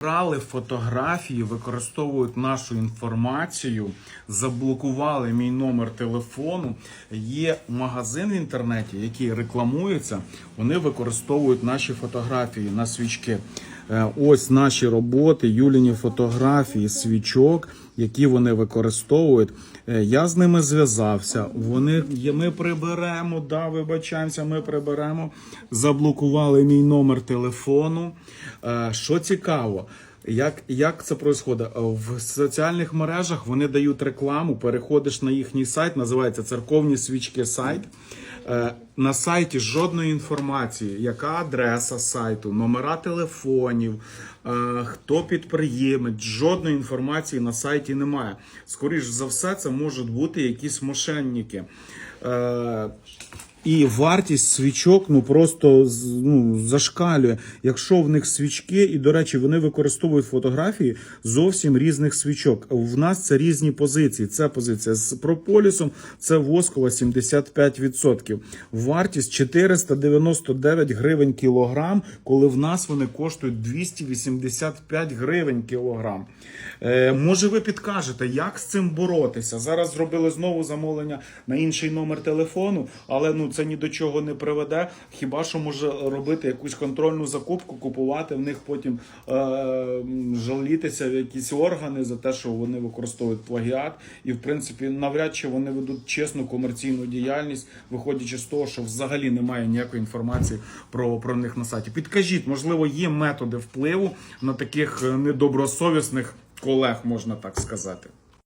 Брали фотографії, використовують нашу інформацію, заблокували мій номер телефону. Є магазин в інтернеті, який рекламується. Вони використовують наші фотографії на свічки. Е, Ось наші роботи, Юліні фотографії, свічок, які вони використовують. Е, Я з ними зв'язався. Вони ми приберемо, да, вибачаємося, ми приберемо. Заблокували мій номер телефону. Е, Що цікаво, як, як це відбувається? В соціальних мережах вони дають рекламу, переходиш на їхній сайт, називається церковні свічки сайт. Е, На сайті жодної інформації, яка адреса сайту, номера телефонів, е, хто підприємець, жодної інформації на сайті немає. Скоріш за все, це можуть бути якісь мошенники. І вартість свічок ну просто ну, зашкалює. Якщо в них свічки, і до речі, вони використовують фотографії зовсім різних свічок. В нас це різні позиції. Це позиція з прополісом, це воскова 75%. Вартість 499 гривень кілограм, коли в нас вони коштують 285 гривень кілограм. Е, може, ви підкажете, як з цим боротися? Зараз зробили знову замовлення на інший номер телефону, але ну це ні до чого не приведе. Хіба що може робити якусь контрольну закупку, купувати в них потім е, жалітися в якісь органи за те, що вони використовують плагіат, і в принципі навряд чи вони ведуть чесну комерційну діяльність, виходячи з того, що взагалі немає ніякої інформації про, про них на сайті. Підкажіть, можливо, є методи впливу на таких е, недобросовісних колег, можна так сказати.